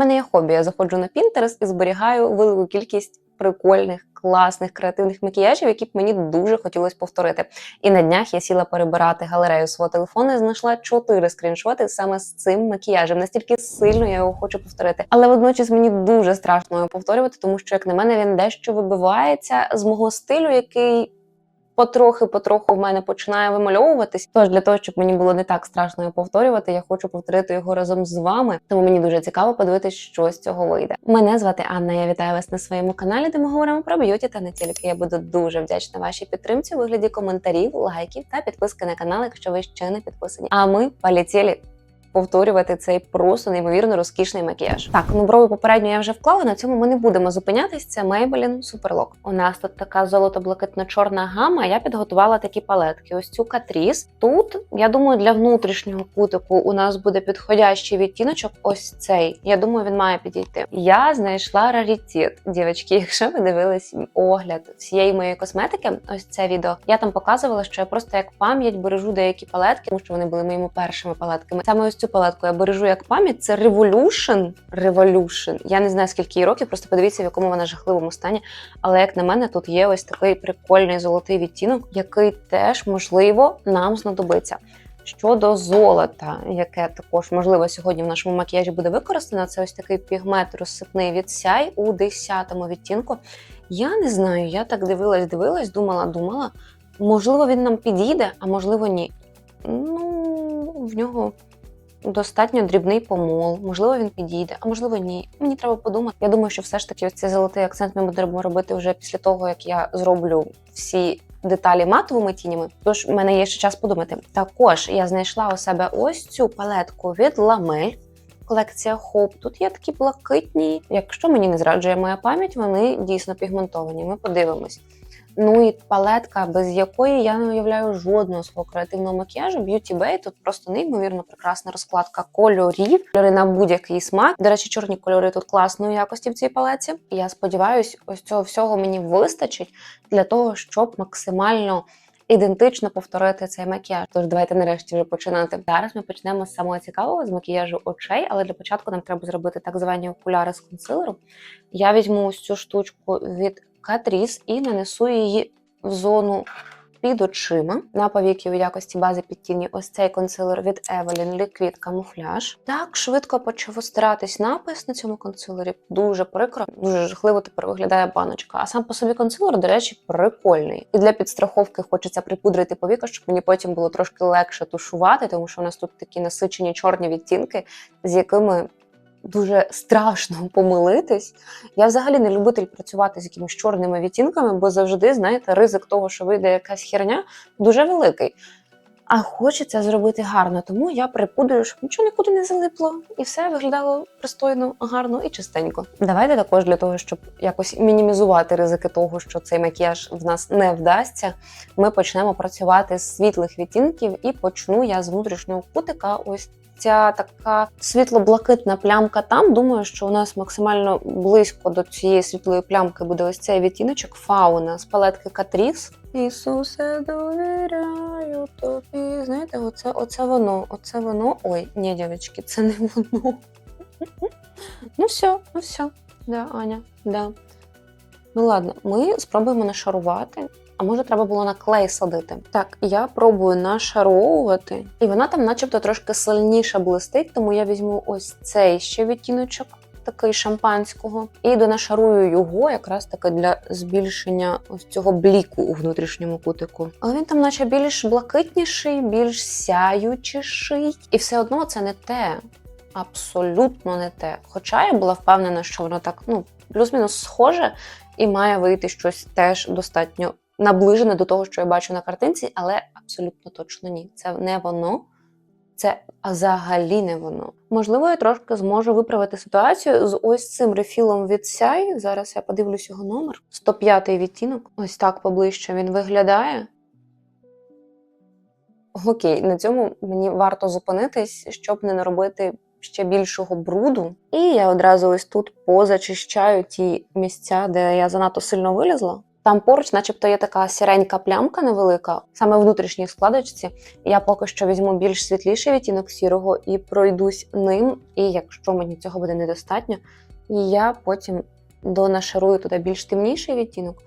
мене є хобі. Я заходжу на Pinterest і зберігаю велику кількість прикольних, класних, креативних макіяжів, які б мені дуже хотілося повторити. І на днях я сіла перебирати галерею свого телефону і знайшла чотири скріншоти саме з цим макіяжем. Настільки сильно я його хочу повторити. Але водночас мені дуже страшно його повторювати, тому що, як на мене, він дещо вибивається з мого стилю, який потрохи-потроху в мене починає вимальовуватись. Тож для того, щоб мені було не так страшно його повторювати, я хочу повторити його разом з вами. Тому мені дуже цікаво подивитися, що з цього вийде. Мене звати Анна. Я вітаю вас на своєму каналі, де ми говоримо про б'юті та не тільки. Я буду дуже вдячна вашій підтримці у вигляді коментарів, лайків та підписки на канал, якщо ви ще не підписані. А ми полетіли повторювати цей просто неймовірно розкішний макіяж. Так, ну брови попередньо я вже вклала. На цьому ми не будемо зупинятись. Це Maybelline Superlock. У нас тут така золото-блакитно-чорна гама. Я підготувала такі палетки. Ось цю Catrice. Тут я думаю, для внутрішнього кутику у нас буде підходящий відтіночок. Ось цей. Я думаю, він має підійти. Я знайшла раритет, дівчатки. Якщо ви дивились огляд всієї моєї косметики, ось це відео. Я там показувала, що я просто як пам'ять бережу деякі палетки, тому що вони були моїми першими палетками. Саме ось цю палетку я бережу як пам'ять. Це Revolution. Revolution. Я не знаю скільки їй років, просто подивіться, в якому вона жахливому стані. Але як на мене, тут є ось такий прикольний золотий відтінок, який теж можливо нам знадобиться. Щодо золота, яке також можливо сьогодні в нашому макіяжі буде використано, це ось такий пігмент розсипний від сяй у 10-му відтінку. Я не знаю, я так дивилась, дивилась, думала, думала. Можливо, він нам підійде, а можливо, ні. Ну, в нього достатньо дрібний помол, можливо, він підійде, а можливо, ні. Мені треба подумати. Я думаю, що все ж таки ось цей золотий акцент ми будемо робити вже після того, як я зроблю всі деталі матовими тінями. Тож в мене є ще час подумати. Також я знайшла у себе ось цю палетку від Ламель. Колекція Hope. Тут є такі блакитні. Якщо мені не зраджує моя пам'ять, вони дійсно пігментовані. Ми подивимось. Ну і палетка, без якої я не уявляю жодного свого креативного макіяжу. Beauty Bay тут просто неймовірно прекрасна розкладка кольорів, кольори на будь-який смак. До речі, чорні кольори тут класної якості в цій палеці. І я сподіваюся, ось цього всього мені вистачить для того, щоб максимально. Ідентично повторити цей макіяж. Тож давайте нарешті вже починати. Зараз ми почнемо з самого цікавого з макіяжу очей, але для початку нам треба зробити так звані окуляри з консилером. Я візьму ось цю штучку від Catrice і нанесу її в зону під очима на повіки у якості бази підтінні. Ось цей консилер від Evelyn Liquid Camouflage. Так швидко почав стиратись напис на цьому консилері. Дуже прикро, дуже жахливо тепер виглядає баночка. А сам по собі консилер, до речі, прикольний. І для підстраховки хочеться припудрити повіка, щоб мені потім було трошки легше тушувати, тому що у нас тут такі насичені чорні відтінки, з якими дуже страшно помилитись. Я взагалі не любитель працювати з якимись чорними відтінками, бо завжди, знаєте, ризик того, що вийде якась херня, дуже великий. А хочеться зробити гарно, тому я припудрюю, щоб нічого нікуди не залипло, і все виглядало пристойно, гарно і чистенько. Давайте також для того, щоб якось мінімізувати ризики того, що цей макіяж в нас не вдасться. Ми почнемо працювати з світлих відтінків, і почну я з внутрішнього кутика. Ось ця така світло-блакитна плямка там. Думаю, що у нас максимально близько до цієї світлої плямки буде ось цей відтіночок фауна з палетки Catrice. Ісусе, довіряю тобі. Знаєте, оце, оце воно, оце воно. Ой, ні, дівчатки, це не воно. Ну все, ну все. Да, Аня, да. Ну ладно, ми спробуємо нашарувати. А може, треба було на клей садити. Так, я пробую нашаровувати, і вона там, начебто, трошки сильніше блистить, тому я візьму ось цей ще відтіночок, такий шампанського, і донашарую його якраз таки для збільшення ось цього бліку у внутрішньому кутику. Але він там, наче більш блакитніший, більш сяючіший, і все одно це не те. Абсолютно не те. Хоча я була впевнена, що воно так, ну, плюс-мінус схоже, і має вийти щось теж достатньо наближене до того, що я бачу на картинці, але абсолютно точно ні. Це не воно, це взагалі не воно. Можливо, я трошки зможу виправити ситуацію з ось цим рефілом від Сяй. Зараз я подивлюсь його номер. 105 відтінок. Ось так поближче він виглядає. Окей, на цьому мені варто зупинитись, щоб не наробити ще більшого бруду. І я одразу ось тут позачищаю ті місця, де я занадто сильно вилізла. Там поруч, начебто, є така сіренька плямка невелика, саме внутрішній складочці. Я поки що візьму більш світліший відтінок сірого і пройдусь ним. І якщо мені цього буде недостатньо, я потім донашарую туди більш темніший відтінок.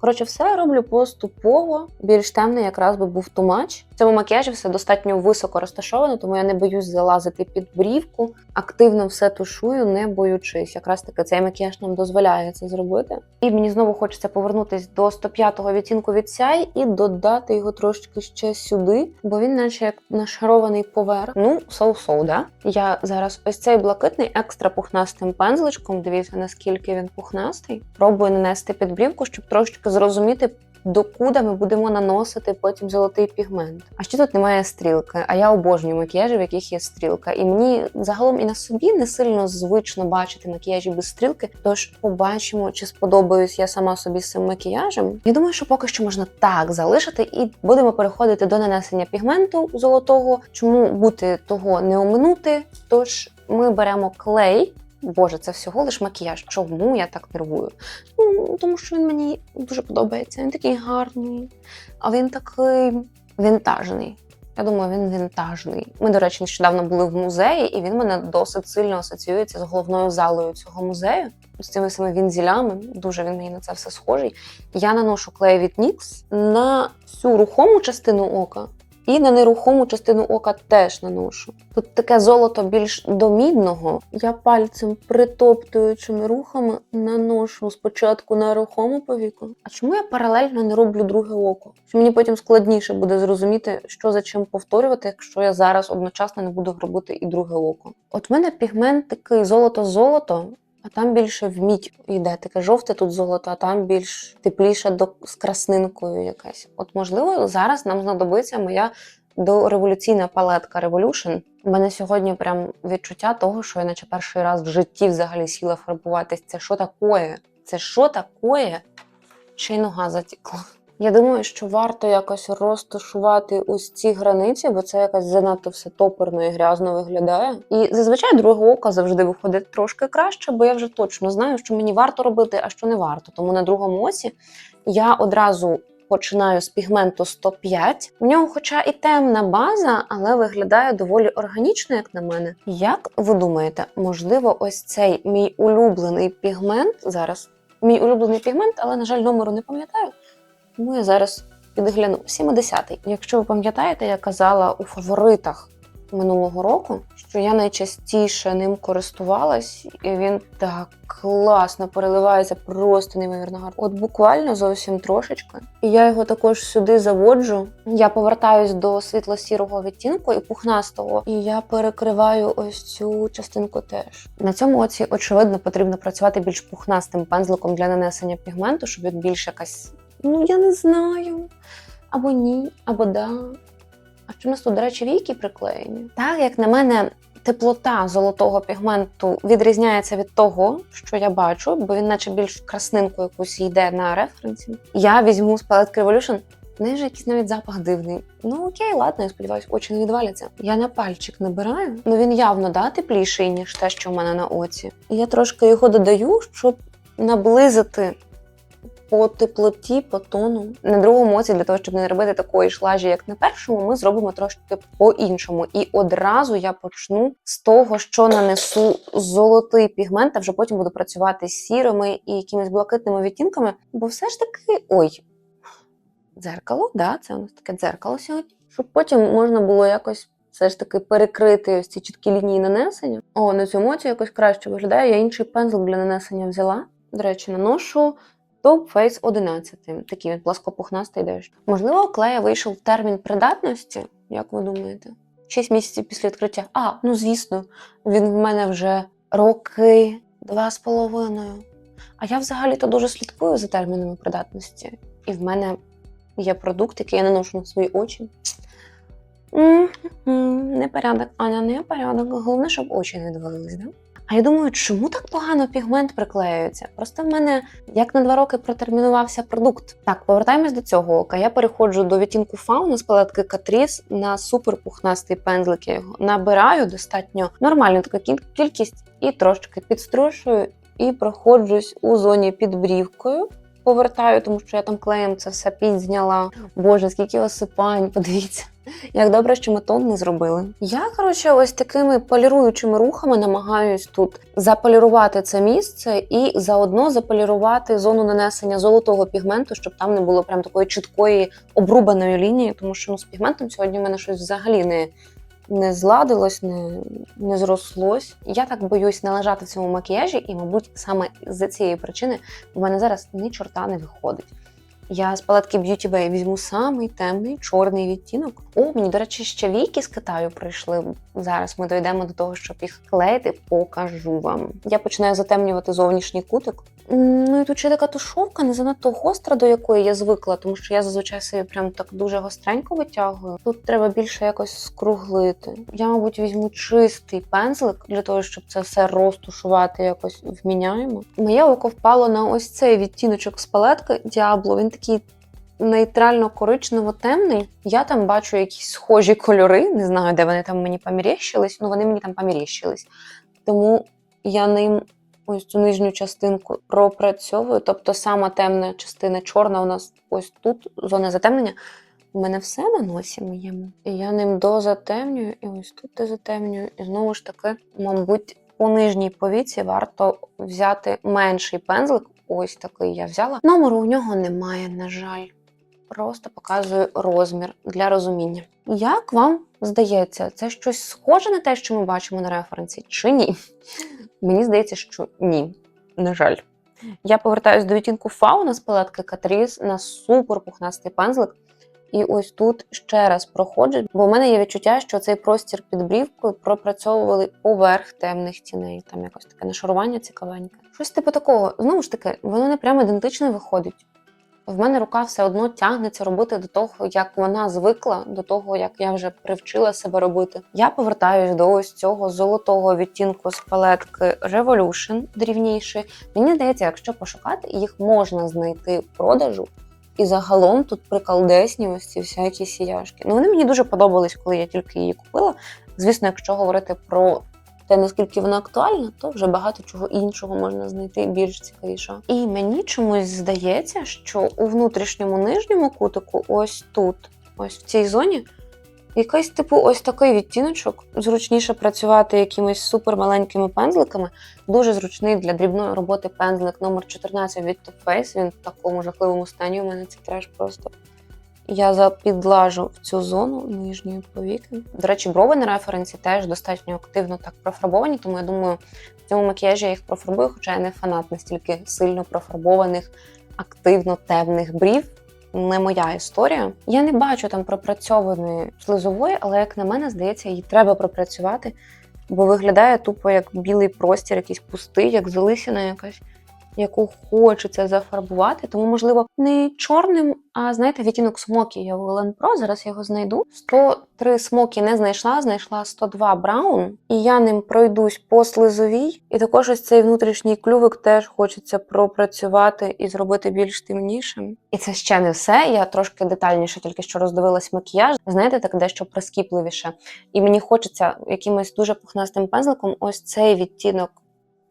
Коротше, все роблю поступово. Більш темний якраз би був тумач. В цьому макіяжі все достатньо високо розташовано, тому я не боюсь залазити під брівку. Активно все тушую, не боючись. Якраз таки цей макіяж нам дозволяє це зробити. І мені знову хочеться повернутись до 105-го відтінку від сяй і додати його трошки ще сюди, бо він, наче як нашарований поверх. Ну, соу-соу, да? Я зараз ось цей блакитний екстра пухнастим пензличком. Дивіться, наскільки він пухнастий. Пробую нанести під брівку, щоб трошки зрозуміти. Докуди ми будемо наносити потім золотий пігмент. А ще тут немає стрілки, а я обожнюю макіяжі, в яких є стрілка. І мені загалом і на собі не сильно звично бачити макіяжі без стрілки. Тож побачимо, чи сподобаюсь я сама собі з цим макіяжем. Я думаю, що поки що можна так залишити, і будемо переходити до нанесення пігменту золотого. Чому бути того не оминути? Тож ми беремо клей. Боже, це всього лиш макіяж. Чому я так нервую? Ну, тому що він мені дуже подобається. Він такий гарний, а він такий вінтажний. Я думаю, він вінтажний. Ми, до речі, нещодавно були в музеї, і він мене досить сильно асоціюється з головною залою цього музею. З цими самими вінзілями. Дуже він мені на це все схожий. Я наношу клей від NYX на всю рухому частину ока. І на нерухому частину ока теж наношу. Тут таке золото більш до мідного. Я пальцем притоптуючими рухами наношу спочатку на рухому повіку. А чому я паралельно не роблю друге око? Що мені потім складніше буде зрозуміти, що за чим повторювати, якщо я зараз одночасно не буду робити і друге око. От в мене пігмент такий золото-золото. А там більше в мідь йде таке жовте тут золото, а там більш тепліше до з краснинкою якась. От можливо, зараз нам знадобиться моя дореволюційна палетка Revolution. У мене сьогодні прям відчуття того, що я наче перший раз в житті взагалі сіла фарбуватись. Це що такое? Це що такое? Ще й нога затікла. Я думаю, що варто якось розташувати ось ці границі, бо це якось занадто все топорно і грязно виглядає. І зазвичай друге око завжди виходить трошки краще, бо я вже точно знаю, що мені варто робити, а що не варто. Тому на другому осі я одразу починаю з пігменту 105. У нього, хоча і темна база, але виглядає доволі органічно, як на мене. Як ви думаєте, можливо, ось цей мій улюблений пігмент зараз. Мій улюблений пігмент, але, на жаль, номеру не пам'ятаю. Тому я зараз підгляну 70-й. Якщо ви пам'ятаєте, я казала у фаворитах минулого року, що я найчастіше ним користувалась, і він так класно переливається, просто неймовірно гарно. От буквально зовсім трошечки. І я його також сюди заводжу. Я повертаюсь до світло-сірого відтінку і пухнастого, і я перекриваю ось цю частинку теж. На цьому оці, очевидно, потрібно працювати більш пухнастим пензликом для нанесення пігменту, щоб він більш якась. Ну, я не знаю. Або ні, або да. А що у нас тут, до речі, війки приклеєні? Так, як на мене, теплота золотого пігменту відрізняється від того, що я бачу, бо він, наче більш краснинку якусь йде на референсі. Я візьму з палетки Revolution. В неї вже якийсь навіть запах дивний. Ну окей, ладно, я сподіваюся, очі не відваляться. Я на пальчик набираю. Ну він явно да, тепліший, ніж те, що в мене на оці. І я трошки його додаю, щоб наблизити по теплоті, по тону. На другому оці, для того, щоб не робити такої ж лажі, як на першому, ми зробимо трошки по-іншому. І одразу я почну з того, що нанесу золотий пігмент, а вже потім буду працювати з сірими і якимись блакитними відтінками. Бо все ж таки, ой, дзеркало, да, це у нас таке дзеркало сьогодні. Щоб потім можна було якось. Все ж таки перекрити ось ці чіткі лінії нанесення. О, на цьому оці якось краще виглядає. Я інший пензлик для нанесення взяла. До речі, наношу Top Face 11. Такий він пласкопухнастий дощ. Можливо, у клея вийшов термін придатності, як ви думаєте? Шість місяців після відкриття. А, ну звісно, він в мене вже роки, два з половиною. А я взагалі-то дуже слідкую за термінами придатності. І в мене є продукт, який я наношу на свої очі. Непорядок, Аня, непорядок. Головне, щоб очі не дивились, да? А я думаю, чому так погано пігмент приклеюється? Просто в мене як на два роки протермінувався продукт. Так, повертаємось до цього ока. Я переходжу до відтінку фауна з палетки Catrice на суперпухнастий пензлик. Я його набираю достатньо нормальну таку кількість і трошки підструшую і проходжусь у зоні під брівкою повертаю, тому що я там клеєм це все підзняла. Боже, скільки осипань, подивіться. Як добре, що ми тон не зробили. Я, коротше, ось такими поліруючими рухами намагаюсь тут заполірувати це місце і заодно заполірувати зону нанесення золотого пігменту, щоб там не було прям такої чіткої обрубаної лінії, тому що ну, з пігментом сьогодні в мене щось взагалі не. Не зладилось, не, не зрослось. Я так боюсь не лежати в цьому макіяжі, і, мабуть, саме з цієї причини в мене зараз ні чорта не виходить. Я з палетки Beauty Bay візьму самий темний чорний відтінок. О, мені, до речі, ще війки з Китаю прийшли. Зараз ми дійдемо до того, щоб їх клеїти, покажу вам. Я починаю затемнювати зовнішній кутик. Ну і тут ще така тушовка, не занадто гостра, до якої я звикла, тому що я зазвичай собі прям так дуже гостренько витягую. Тут треба більше якось скруглити. Я, мабуть, візьму чистий пензлик для того, щоб це все розтушувати якось вміняємо. Моє око впало на ось цей відтіночок з палетки Діабло. Він такий нейтрально-коричнево-темний. Я там бачу якісь схожі кольори. Не знаю, де вони там мені помірещились, ну вони мені там помірещились. Тому я ним ось цю нижню частинку пропрацьовую. Тобто сама темна частина чорна у нас ось тут, зона затемнення. У мене все на носі моєму. І я ним дозатемнюю, і ось тут дозатемнюю. І знову ж таки, мабуть, у нижній повіці варто взяти менший пензлик. Ось такий я взяла. Номеру у нього немає, на жаль. Просто показую розмір для розуміння. Як вам здається, це щось схоже на те, що ми бачимо на референсі, чи ні? Мені здається, що ні. На жаль. Я повертаюся до відтінку фауна з палетки Catrice на супер пухнастий пензлик. І ось тут ще раз проходжу, бо в мене є відчуття, що цей простір під брівкою пропрацьовували поверх темних тіней. Там якось таке нашарування цікавеньке. Щось типу такого. Знову ж таки, воно не прямо ідентично виходить. В мене рука все одно тягнеться робити до того, як вона звикла, до того, як я вже привчила себе робити. Я повертаюсь до ось цього золотого відтінку з палетки Revolution дрівніший. Мені здається, якщо пошукати, їх можна знайти в продажу. І загалом тут приколдесні ось ці всякі сіяшки. Ну вони мені дуже подобались, коли я тільки її купила. Звісно, якщо говорити про те, наскільки вона актуальна, то вже багато чого іншого можна знайти більш цікавішого. І мені чомусь здається, що у внутрішньому нижньому кутику, ось тут, ось в цій зоні, якийсь типу ось такий відтіночок. Зручніше працювати якимись супермаленькими пензликами. Дуже зручний для дрібної роботи пензлик номер 14 від Too Faced. Він в такому жахливому стані. У мене це треш просто. Я запідлажу в цю зону нижньої повіки. До речі, брови на референсі теж достатньо активно так профарбовані, тому я думаю, в цьому макіяжі я їх профарбую, хоча я не фанат настільки сильно профарбованих, активно темних брів. Не моя історія. Я не бачу там пропрацьованої слизової, але як на мене, здається, її треба пропрацювати, бо виглядає тупо як білий простір, якийсь пустий, як залисіна якась яку хочеться зафарбувати, тому, можливо, не чорним, а знаєте, відтінок смокі я в Pro, зараз його знайду. 103 смокі не знайшла, знайшла 102 браун, і я ним пройдусь по слизовій. І також ось цей внутрішній клювик теж хочеться пропрацювати і зробити більш темнішим. І це ще не все. Я трошки детальніше тільки що роздивилась макіяж. Знаєте, так дещо прискіпливіше. І мені хочеться якимось дуже пухнастим пензликом ось цей відтінок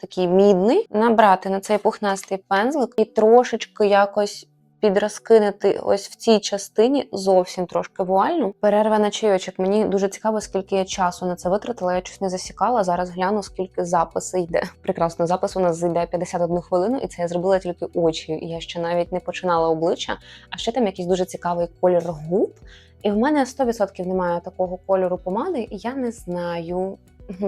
такий мідний, набрати на цей пухнастий пензлик і трошечки якось підрозкинути ось в цій частині зовсім трошки вуальну. Перерва на чайочок. Мені дуже цікаво, скільки я часу на це витратила. Я щось не засікала. Зараз гляну, скільки записи йде. Прекрасно, запис у нас зайде 51 хвилину, і це я зробила тільки очі. Я ще навіть не починала обличчя, а ще там якийсь дуже цікавий колір губ. І в мене 100% немає такого кольору помади, і я не знаю,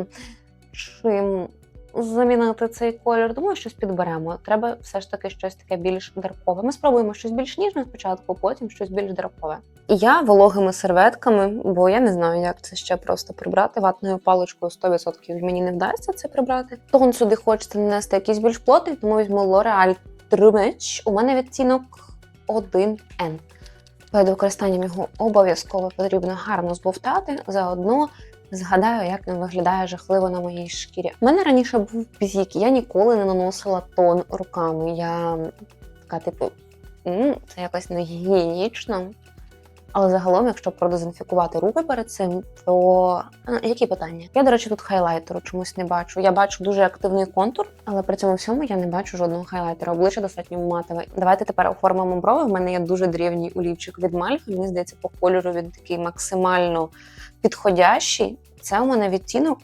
чим замінити цей колір. Думаю, щось підберемо. Треба все ж таки щось таке більш даркове. Ми спробуємо щось більш ніжне спочатку, потім щось більш даркове. Я вологими серветками, бо я не знаю, як це ще просто прибрати. Ватною паличкою 100% мені не вдасться це прибрати. Тон сюди хочеться нанести якийсь більш плотний, тому візьму L'Oreal Trumage. У мене відтінок 1N. Перед використанням його обов'язково потрібно гарно збовтати, заодно згадаю, як він виглядає жахливо на моїй шкірі. У мене раніше був бзік, я ніколи не наносила тон руками. Я така, типу, «М, це якось не гігієнічно. Але загалом, якщо продезінфікувати руки перед цим, то е, які питання? Я, до речі, тут хайлайтеру чомусь не бачу. Я бачу дуже активний контур, але при цьому всьому я не бачу жодного хайлайтера. Обличчя достатньо матове. Давайте тепер оформимо брови. В мене є дуже древній олівчик від Мальфи. Мені здається, по кольору він такий максимально підходящий. Це у мене відтінок.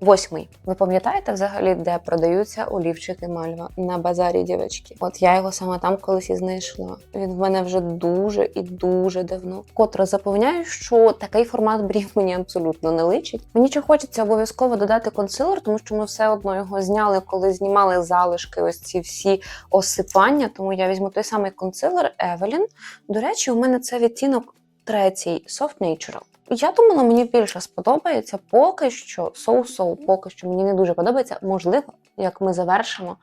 Восьмий. Ви пам'ятаєте взагалі, де продаються олівчики Мальва на базарі дівчатки? От я його саме там колись і знайшла. Він в мене вже дуже і дуже давно. Котре запевняю, що такий формат брів мені абсолютно не личить. Мені чи хочеться обов'язково додати консилер, тому що ми все одно його зняли, коли знімали залишки, ось ці всі осипання. Тому я візьму той самий консилер Evelyn. До речі, у мене це відтінок третій Soft Natural. Я думала, мені більше сподобається. Поки що соу-соу, поки що мені не дуже подобається. Можливо, як ми завершимо,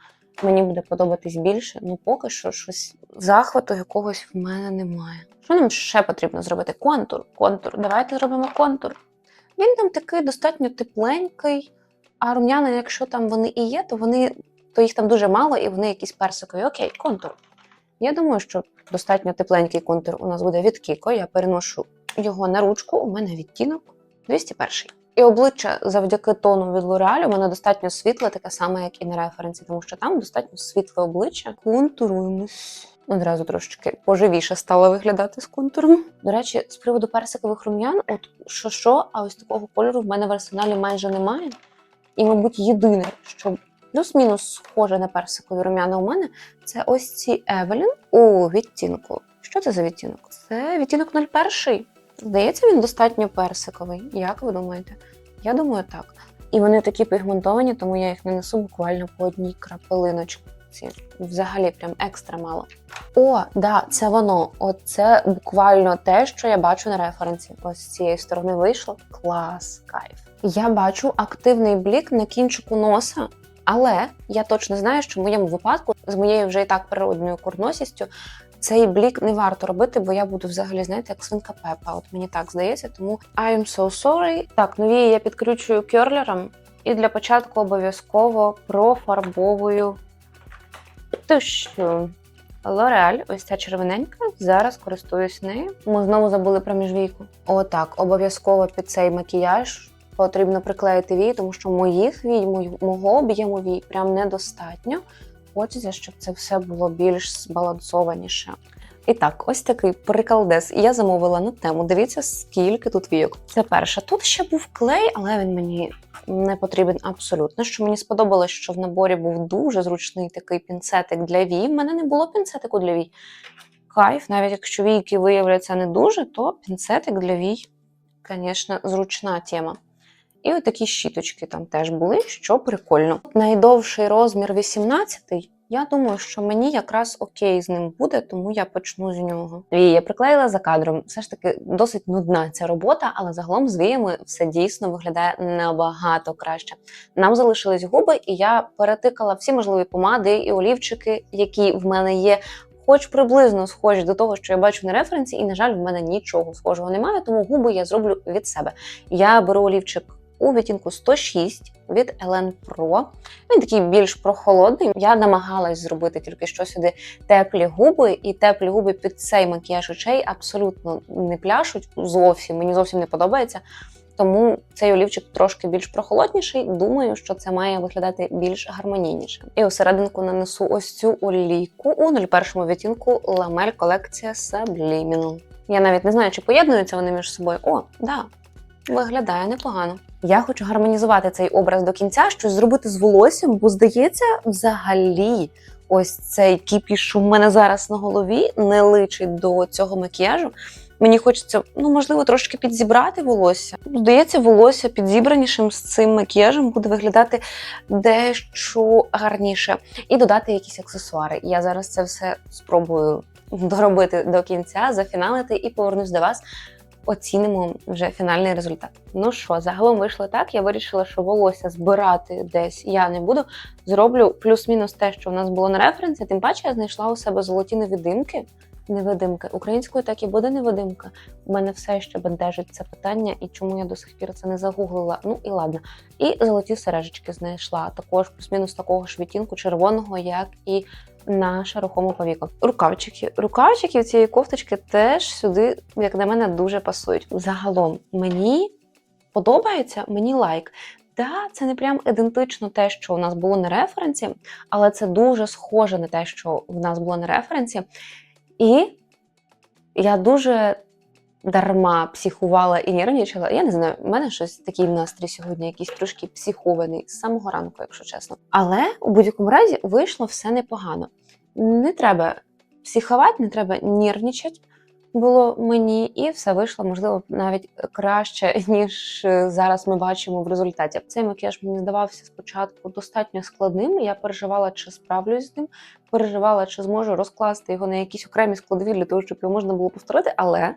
мені буде подобатись більше. Ну поки що щось захвату якогось в мене немає. Що нам ще потрібно зробити? Контур. Контур. Давайте зробимо контур. Він там такий достатньо тепленький, а рум'яна, якщо там вони і є, то вони то їх там дуже мало і вони якісь персикові. Окей, контур. Я думаю, що достатньо тепленький контур у нас буде від Кіко. Я переношу його на ручку. У мене відтінок 201. І обличчя завдяки тону від у мене достатньо світле, таке саме, як і на референсі, тому що там достатньо світле обличчя. Контуруємось. Одразу трошечки поживіше стало виглядати з контуром. До речі, з приводу персикових рум'ян, от що що, а ось такого кольору в мене в арсеналі майже немає. І, мабуть, єдине, що плюс-мінус схоже на персикові рум'яна у мене, це ось ці Evelyn у відтінку. Що це за відтінок? Це відтінок 01. Здається, він достатньо персиковий. Як ви думаєте? Я думаю, так. І вони такі пігментовані, тому я їх нанесу буквально по одній крапелиночці. Взагалі, прям екстра мало. О, да, це воно. Оце буквально те, що я бачу на референсі. Ось з цієї сторони вийшло. Клас, кайф. Я бачу активний блік на кінчику носа. Але я точно знаю, що в моєму випадку з моєю вже і так природною курносістю цей блік не варто робити, бо я буду взагалі, знаєте, як свинка Пепа. От мені так здається. Тому I am so sorry. Так, нові я підкручую кьорлером. І для початку обов'язково профарбовую тушу. L'Oreal, ось ця червоненька. Зараз користуюсь нею. Ми знову забули про міжвійку. Отак, обов'язково під цей макіяж потрібно приклеїти вії, тому що моїх вій, мого об'єму вій прям недостатньо. Хочеться, щоб це все було більш збалансованіше. І так, ось такий приколдес. Я замовила на тему. Дивіться, скільки тут війок. Це перше. Тут ще був клей, але він мені не потрібен абсолютно. Що мені сподобалось, що в наборі був дуже зручний такий пінцетик для вій. В мене не було пінцетику для вій. Кайф, навіть якщо війки виявляться не дуже, то пінцетик для вій, звісно, зручна тема. І от такі щіточки там теж були, що прикольно. Найдовший розмір 18 я думаю, що мені якраз окей з ним буде, тому я почну з нього. Вії я приклеїла за кадром. Все ж таки досить нудна ця робота, але загалом з віями все дійсно виглядає набагато краще. Нам залишились губи, і я перетикала всі можливі помади і олівчики, які в мене є. Хоч приблизно схожі до того, що я бачу на референсі, і, на жаль, в мене нічого схожого немає, тому губи я зроблю від себе. Я беру олівчик у відтінку 106 від Elen Pro. Він такий більш прохолодний. Я намагалась зробити тільки що сюди теплі губи, і теплі губи під цей макіяж очей абсолютно не пляшуть зовсім. Мені зовсім не подобається. Тому цей олівчик трошки більш прохолодніший. Думаю, що це має виглядати більш гармонійніше. І усерединку нанесу ось цю олійку у 01 відтінку Ламель колекція Subliminal. Я навіть не знаю, чи поєднуються вони між собою. О, да, виглядає непогано. Я хочу гармонізувати цей образ до кінця, щось зробити з волоссям, бо здається, взагалі, ось цей кіпіш, що в мене зараз на голові, не личить до цього макіяжу. Мені хочеться, ну можливо, трошки підзібрати волосся. Здається, волосся підзібранішим з цим макіяжем буде виглядати дещо гарніше. І додати якісь аксесуари. Я зараз це все спробую доробити до кінця, зафіналити і повернусь до вас. Оцінимо вже фінальний результат. Ну що, загалом вийшло так. Я вирішила, що волосся збирати десь я не буду. Зроблю плюс-мінус те, що в нас було на референсі. Тим паче я знайшла у себе золоті невидимки. Невидимки українською так і буде невидимка. У мене все ще бентежить це питання, і чому я до сих пір це не загуглила. Ну і ладно. І золоті сережечки знайшла також плюс-мінус такого ж відтінку червоного, як і наше широкому повіку. Рукавчики. Рукавчики цієї кофточки теж сюди, як на мене, дуже пасують. Загалом мені подобається, мені лайк. Да, це не прям ідентично те, що у нас було на референсі, але це дуже схоже на те, що в нас було на референсі. І я дуже дарма психувала і нервничала. Я не знаю, в мене щось такий настрій сьогодні, якийсь трошки психований з самого ранку, якщо чесно. Але у будь-якому разі вийшло все непогано. Не треба психувати, не треба нервничати. Було мені, і все вийшло, можливо, навіть краще, ніж зараз ми бачимо в результаті. Цей макіяж мені здавався спочатку достатньо складним. Я переживала, чи справлюсь з ним, переживала, чи зможу розкласти його на якісь окремі складові для того, щоб його можна було повторити. Але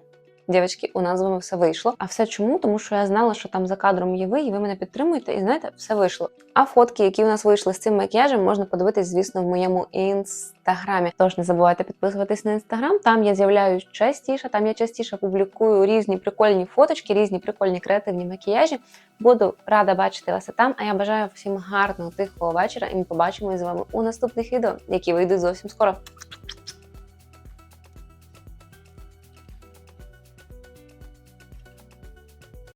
Дівчатки, у нас з вами все вийшло. А все чому? Тому що я знала, що там за кадром є ви, і ви мене підтримуєте, і знаєте, все вийшло. А фотки, які у нас вийшли з цим макіяжем, можна подивитись, звісно, в моєму інстаграмі. Тож не забувайте підписуватись на інстаграм. Там я з'являюсь частіше. Там я частіше публікую різні прикольні фоточки, різні прикольні креативні макіяжі. Буду рада бачити вас там. А я бажаю всім гарного тихого вечора, і ми побачимось з вами у наступних відео, які вийдуть зовсім скоро.